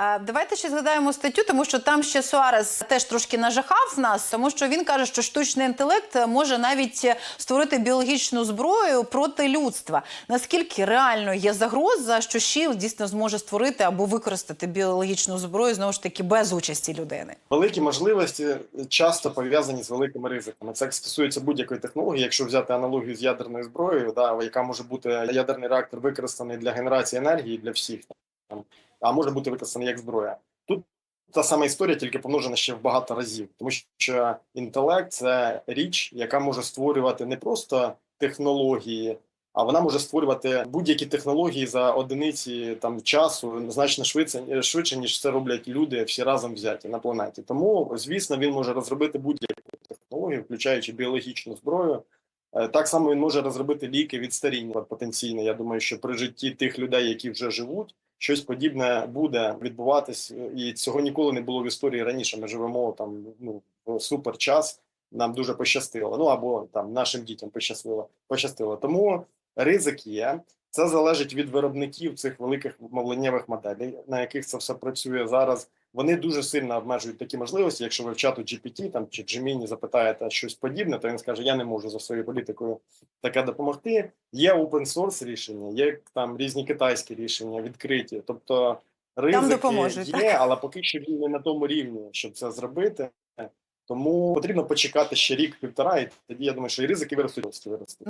Давайте ще згадаємо статтю, тому що там ще Суарес теж трошки нажахав нас, тому що він каже, що штучний інтелект може навіть створити біологічну зброю проти людства. Наскільки реально є загроза, що ЩІЛ дійсно зможе створити або використати біологічну зброю знову ж таки без участі людини? Великі можливості часто пов'язані з великими ризиками. Це стосується будь-якої технології. Якщо взяти аналогію з ядерною зброєю, да, яка може бути ядерний реактор використаний для генерації енергії для всіх, там, а може бути використаний як зброя. Тут та сама історія, тільки помножена ще в багато разів, тому що інтелект це річ, яка може створювати не просто технології. А вона може створювати будь-які технології за одиниці там часу значно швидше, швидше ніж це роблять люди всі разом взяті на планеті. Тому, звісно, він може розробити будь-яку технологію, включаючи біологічну зброю. Е, Так само він може розробити ліки від старіння потенційно. Я думаю, що при житті тих людей, які вже живуть, щось подібне буде відбуватись, і цього ніколи не було в історії раніше. Ми живемо там ну супер час. Нам дуже пощастило. Ну або там нашим дітям пощастило. Пощастило. Тому ризик є. Це залежить від виробників цих великих мовленнєвих моделей, на яких це все працює зараз. Вони дуже сильно обмежують такі можливості. Якщо ви в чату GPT там чи Gemini запитаєте щось подібне, то він скаже: Я не можу за своєю політикою таке допомогти. Є open source рішення, є там різні китайські рішення, відкриті. Тобто ризики допоможуть, є, так? але поки що він не на тому рівні, щоб це зробити. Тому потрібно почекати ще рік-півтора, і тоді я думаю, що і ризики виростуть виростуть.